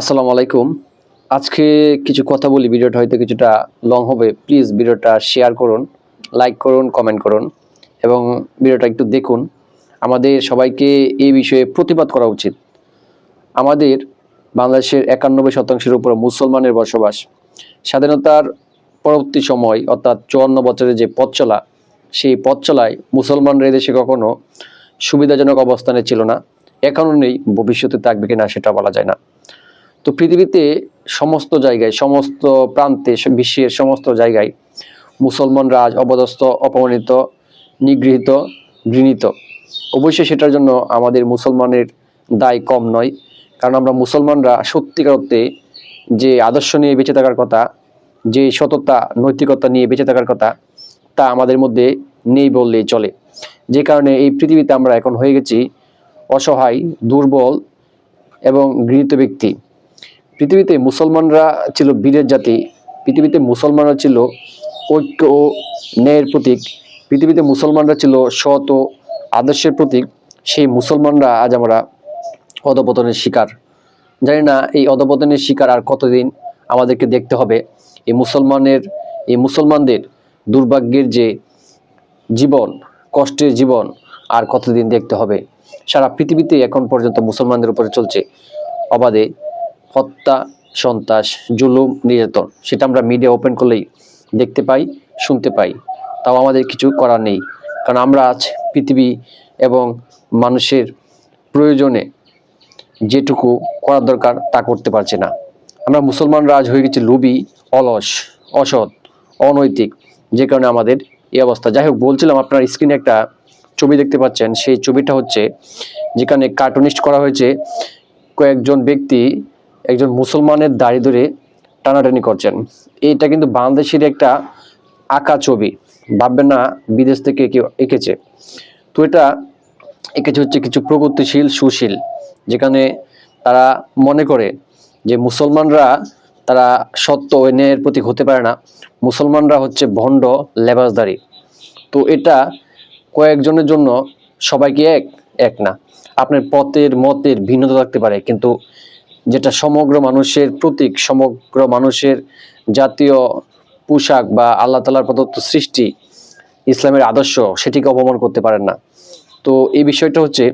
আসসালামু আলাইকুম। আজকে কিছু কথা বলি, ভিডিওটা হয়তো কিছুটা লং হবে। প্লিজ ভিডিওটা শেয়ার করুন লাইক করুন কমেন্ট করুন এবং ভিডিওটা একটু দেখুন। আমাদের সবাইকে এই বিষয়ে প্রতিবাদ করা উচিত। আমাদের বাংলাদেশের একানব্বই শতাংশের উপর মুসলমানের বসবাস। স্বাধীনতার পরবর্তী সময়, অর্থাৎ চুয়ান্ন বছরের যে পথ চলা সেই পথ চলায় মুসলমানরা এদেশে কখনো সুবিধাজনক অবস্থানে ছিল না। এখনও নেই, ভবিষ্যতে থাকবে কিনা সেটা বলা যায় না। তো পৃথিবীতে সমস্ত জায়গায়, সমস্ত প্রান্তে, বিশ্বের সমস্ত জায়গায় মুসলমানরা আজ অপদস্থ, অপমানিত, নিগৃহীত, ঘৃণিত। অবশ্যই সেটার জন্য আমাদের মুসলমানের দায় কম নয়। কারণ আমরা মুসলমানরা সত্যিকার অর্থে যে আদর্শ নিয়ে বেঁচে থাকার কথা, যে সততা, নৈতিকতা নিয়ে বেঁচে থাকার কথা, তা আমাদের মধ্যে নেই বললেই চলে। যে কারণে এই পৃথিবীতে আমরা এখন হয়ে গেছি অসহায়, দুর্বল এবং গৃহীত ব্যক্তি। পৃথিবীতে মুসলমানরা ছিল বীরের জাতি, পৃথিবীতে মুসলমানরা ছিল ঐক্য ও ন্যায়ের প্রতীক, পৃথিবীতে মুসলমানরা ছিল সৎ ও আদর্শের প্রতীক, সেই মুসলমানরা আজ আমরা অধপতনের শিকার। জানি না এই অধপতনের শিকার আর কতদিন আমাদেরকে দেখতে হবে। এই মুসলমানের, এই মুসলমানদের দুর্ভাগ্যের যে জীবন, কষ্টের জীবন আর কতদিন দেখতে হবে। সারা পৃথিবীতে এখন পর্যন্ত মুসলমানদের উপরে চলছে অবাধে হত্যা, সন্ত্রাস, জুলুম, নির্যাতন, সেটা আমরা মিডিয়া ওপেন করলেই দেখতে পাই, শুনতে পাই। তাও আমাদের কিছু করার নেই। কারণ আমরা আজ পৃথিবী এবং মানুষের প্রয়োজনে যেটুকু করার দরকার তা করতে পারছে না। আমরা মুসলমানরা আজ হয়ে গেছি লোভী, অলস, অসৎ, অনৈতিক, যে কারণে আমাদের এই অবস্থা। যাই হোক, বলছিলাম আপনার স্ক্রিনে একটা ছবি দেখতে পাচ্ছেন। সেই ছবিটা হচ্ছে যেখানে কার্টুনিস্ট করা হয়েছে। কয়েকজন ব্যক্তি একজন মুসলমানের দাড়ি ধরে টানাটানি করছেন। এটা কিন্তু বাংলাদেশের একটা আঁকা ছবি। ভাববেন না, বিদেশ থেকে কেউ এঁকেছে। তো এটা এঁকেছে হচ্ছে কিছু প্রগতিশীল সুশীল, যেখানে তারা মনে করে যে মুসলমানরা তারা সত্য ও ন্যায়ের প্রতীক হতে পারে না। মুসলমানরা হচ্ছে ভণ্ড, লেবাসদারি। তো এটা কয়েকজনের জন্য সবাইকে এক এক না। আপনার পথের, মতের ভিন্নতা থাকতে পারে, কিন্তু যেটা সমগ্র মানুষের প্রতীক, সমগ্র মানুষের জাতীয় পোশাক বা আল্লাহ তালার প্রদত্ত সৃষ্টি ইসলামের আদর্শ, সেটিকে অপমান করতে পারেন না। তো এই বিষয়টা হচ্ছে,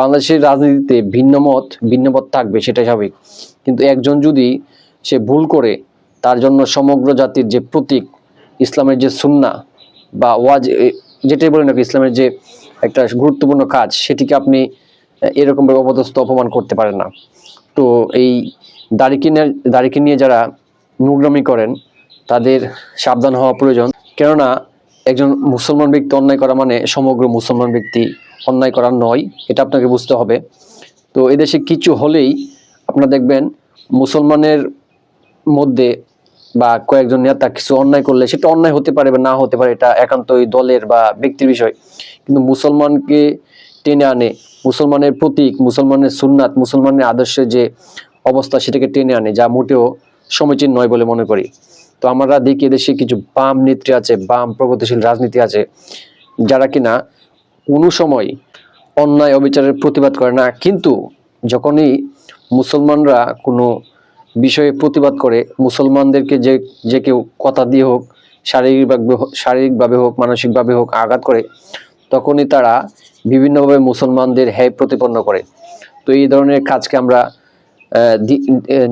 বাংলাদেশের রাজনীতিতে ভিন্ন মত ভিন্ন মত থাকবে সেটা স্বাভাবিক। কিন্তু একজন যদি সে ভুল করে, তার জন্য সমগ্র জাতির যে প্রতীক, ইসলামের যে সুন্না বা ওয়াজ যেটাই বলেন নাকি ইসলামের যে একটা গুরুত্বপূর্ণ কাজ, সেটিকে আপনি এরকমভাবে অপদস্থ, অপমান করতে পারেন না। তো এই দাড়িকে নিয়ে দাড়িকে নিয়ে যারা নোংরামি করেন, তাদের সাবধান হওয়া প্রয়োজন। কেননা, একজন মুসলমান ব্যক্তি অন্যায় করা মানে সমগ্র মুসলমান ব্যক্তি অন্যায় করা নয়, এটা আপনাকে বুঝতে হবে। তো এদেশে কিছু হলেই আপনারা দেখবেন মুসলমানের মধ্যে বা কয়েকজন নেতা কিছু অন্যায় করলে, সেটা অন্যায় হতে পারে বা না হতে পারে, এটা একান্তই দলের বা ব্যক্তির বিষয়। কিন্তু মুসলমানকে টেনে আনে। মুসলমানের প্রতীক, মুসলমানের সুন্নাত, মুসলমানের আদর্শের যে অবস্থা সেটাকে টেনে আনে, যা মোটেও সমীচীন নয় বলে মনে করি। তো আমরা দেখি এদেশে কিছু বাম নেত্রী আছে, বাম প্রগতিশীল রাজনীতি আছে, যারা কিনা কোনো সময় অন্যায় অবিচারের প্রতিবাদ করে না। কিন্তু যখনই মুসলমানরা কোনো বিষয়ে প্রতিবাদ করে, মুসলমানদেরকে যে যে কেউ কথা দিয়ে হোক, শারীরিকভাবে শারীরিকভাবে হোক, মানসিকভাবে হোক আঘাত করে তখনই তারা বিভিন্নভাবে মুসলমানদের হ্যায় প্রতিপন্ন করে। তো এই ধরনের কাজকে আমরা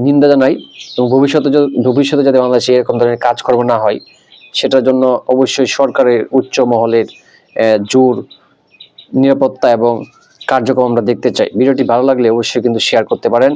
নিন্দা জানাই এবং ভবিষ্যতে ভবিষ্যতে যাতে বাংলাদেশে এরকম ধরনের কাজকর্ম না হয়, সেটার জন্য অবশ্যই সরকারের উচ্চ মহলের জোর, নিরাপত্তা এবং কার্যক্রম আমরা দেখতে চাই। ভিডিওটি ভালো লাগলে অবশ্যই কিন্তু শেয়ার করতে পারেন।